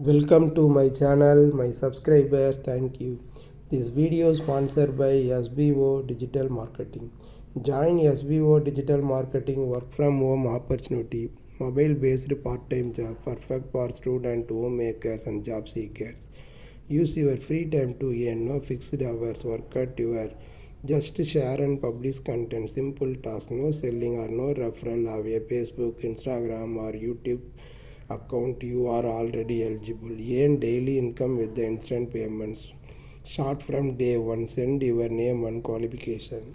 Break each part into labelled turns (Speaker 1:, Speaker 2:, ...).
Speaker 1: Welcome to my channel, my subscribers, thank you. This video sponsored by SBO Digital Marketing. Join SBO Digital Marketing work from home opportunity, mobile based part time job, perfect for student, homemakers, and job seekers. Use your free time to earn no fixed hours, work at your just share and publish content, simple task, no selling or no referral of a Facebook, Instagram, or YouTube account you are already eligible. Earn daily income with the instant payments. Start from day one. Send your name and qualification.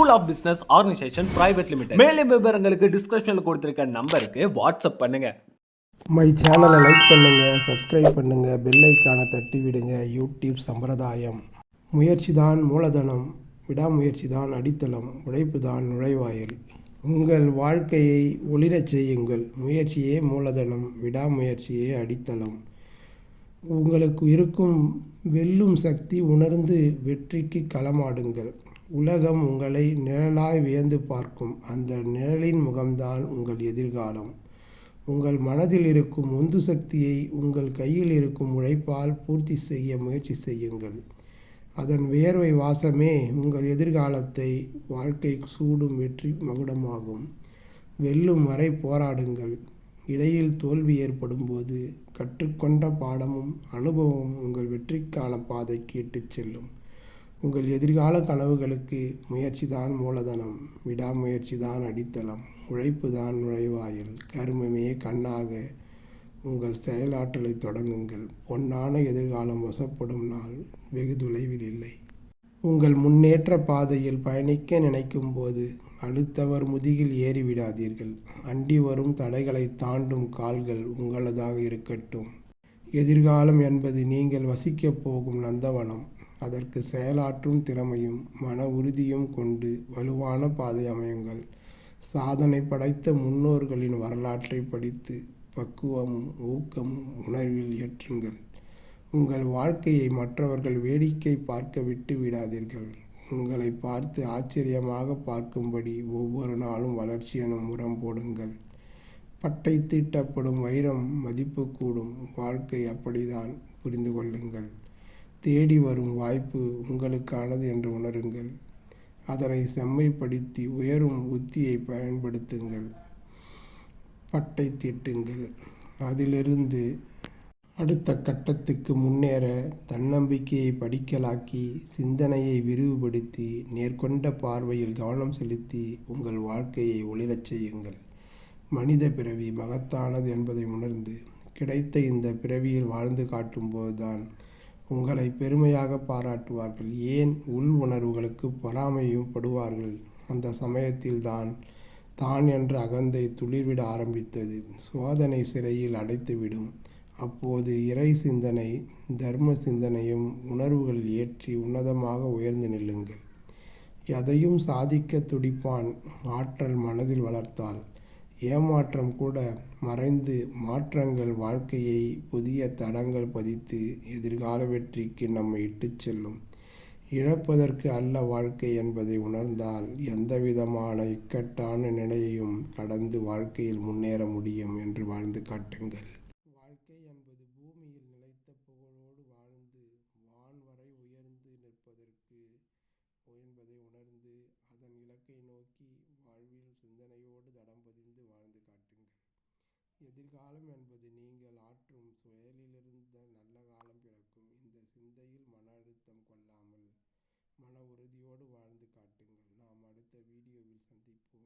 Speaker 2: school of business organization private limited மேலும் விவரங்களுக்கு டிஸ்கிரிப்ஷனில் கொடுத்துருக்க நம்பருக்கு WhatsApp பண்ணுங்க.
Speaker 1: My சேனலை like பண்ணுங்கள் subscribe பண்ணுங்கள் bell ஐக்கானை தட்டி விடுங்க. யூடியூப் சம்பிரதாயம். முயற்சி தான் மூலதனம் விடாமுயற்சி தான் அடித்தளம் உழைப்பு தான் நுழைவாயில். உங்கள் வாழ்க்கையை ஒளிரச் செய்யுங்கள். முயற்சியே மூலதனம் விடாமுயற்சியே அடித்தளம். உங்களுக்கு இருக்கும் வெல்லும் சக்தி உணர்ந்து வெற்றிக்கு களமாடுங்கள். உலகம் உங்களை நிழலாய் வியந்து பார்க்கும். அந்த நிழலின் முகம்தான் உங்கள் எதிர்காலம். உங்கள் மனதில் இருக்கும் உந்து சக்தியை உங்கள் கையில் இருக்கும் உழைப்பால் பூர்த்தி செய்ய முயற்சி செய்யுங்கள். அதன் வியர்வை வாசமே உங்கள் எதிர்காலத்தை வாழ்க்கை சூடும் வெற்றி மகுடமாகும். வெல்லும் வரை போராடுங்கள். இடையில் தோல்வி ஏற்படும் போது கற்றுக்கொண்ட பாடமும் அனுபவமும் உங்கள் வெற்றிக்கான பாதைக்கு இட்டுச் செல்லும். உங்கள் எதிர்கால கனவுகளுக்கு முயற்சி தான் மூலதனம் விடாமுயற்சி தான் அடித்தளம் உழைப்பு தான் நுழைவாயில் கருமமே கண்ணாக உங்கள் செயலாற்றலை தொடங்குங்கள். பொன்னான எதிர்காலம் வசப்படும் நாள் வெகு தொலைவில் இல்லை. உங்கள் முன்னேற்ற பாதையில் பயணிக்க நினைக்கும் போது அடுத்தவர் முதுகில் ஏறிவிடாதீர்கள் அண்டி வரும் தடைகளை தாண்டும் கால்கள் உங்களதாக இருக்கட்டும். எதிர்காலம் என்பது நீங்கள் வசிக்கப் போகும் நந்தவனம். அதற்கு செயலாற்றும் திறமையும் மன உறுதியும் கொண்டு வலுவான பாதை அமையுங்கள். சாதனை படைத்த முன்னோர்களின் வரலாற்றை படித்து பக்குவமும் ஊக்கமும் உணர்வில் ஏற்றுங்கள் உங்கள் வாழ்க்கையை மற்றவர்கள் வேடிக்கை பார்க்க விட்டு விடாதீர்கள். உங்களை பார்த்து ஆச்சரியமாக பார்க்கும்படி ஒவ்வொரு நாளும் வளர்ச்சி எனும் உரம் போடுங்கள். பட்டை தீட்டப்படும் வைரம் மதிப்பு கூடும். வாழ்க்கை அப்படிதான் புரிந்து கொள்ளுங்கள். தேடி வரும் வாய்ப்பு உங்களுக்கானது என்று உணருங்கள். அதனை செம்மைப்படுத்தி உயரும் உத்தியை பயன்படுத்துங்கள். பட்டை தீட்டுங்கள். அதிலிருந்து அடுத்த கட்டத்துக்கு முன்னேற தன்னம்பிக்கையை படிக்கலாக்கி சிந்தனையை விரிவுபடுத்தி நேர்கொண்ட பார்வையில் கவனம் செலுத்தி உங்கள் வாழ்க்கையை ஒளிரச் செய்யுங்கள். மனித பிறவி மகத்தானது என்பதை உணர்ந்து கிடைத்த இந்த பிறவியில் வாழ்ந்து காட்டும்போதுதான் உங்களை பெருமையாக பாராட்டுவார்கள். ஏன் உள் உணர்வுகளுக்கு பொறாமையும் படுவார்கள்? அந்த சமயத்தில்தான் தான் என்ற அகந்தை துளிர்விட ஆரம்பித்தது. சோதனை சிறையில் அடைத்துவிடும். அப்போது இறை சிந்தனை தர்ம சிந்தனையும் உணர்வுகள் ஏற்றி உன்னதமாக உயர்ந்து நில்லுங்கள். எதையும் சாதிக்க துடிப்பான் ஆற்றல் மனதில் வளர்த்தால். ஏமாற்றம் கூட மறைந்து மாற்றங்கள் வாழ்க்கையை புதிய தடங்கள் பதித்து எதிர்கால வெற்றிக்கு நம்மை இட்டுச் செல்லும். இழப்பதற்கு அல்ல வாழ்க்கை என்பதை உணர்ந்தால் எந்தவிதமான இக்கட்டான நிலையையும் கடந்து வாழ்க்கையில் முன்னேற முடியும் என்று வாழ்ந்து காட்டுங்கள். வாழ்க்கை என்பது பூமியில் நிலைத்த புகழோடு வாழ்ந்து வான் வரை உயர்ந்து நிற்பதற்கு என்பதை உணர்ந்து அதன் இலக்கை நோக்கி வாழ்வில் சிந்தனையோடு தடம் பதிந்து வாழ்ந்து காட்டுங்கள். எதிர்காலம் என்பது நீங்கள் ஆற்றும் செயலிலிருந்த நல்ல காலம் பிறக்கும். இந்த சிந்தையில் மன அழுத்தம் கொள்ளாமல் மன உறுதியோடு வாழ்ந்து காட்டுங்கள். நாம் அடுத்த வீடியோவில் சந்திப்போம்.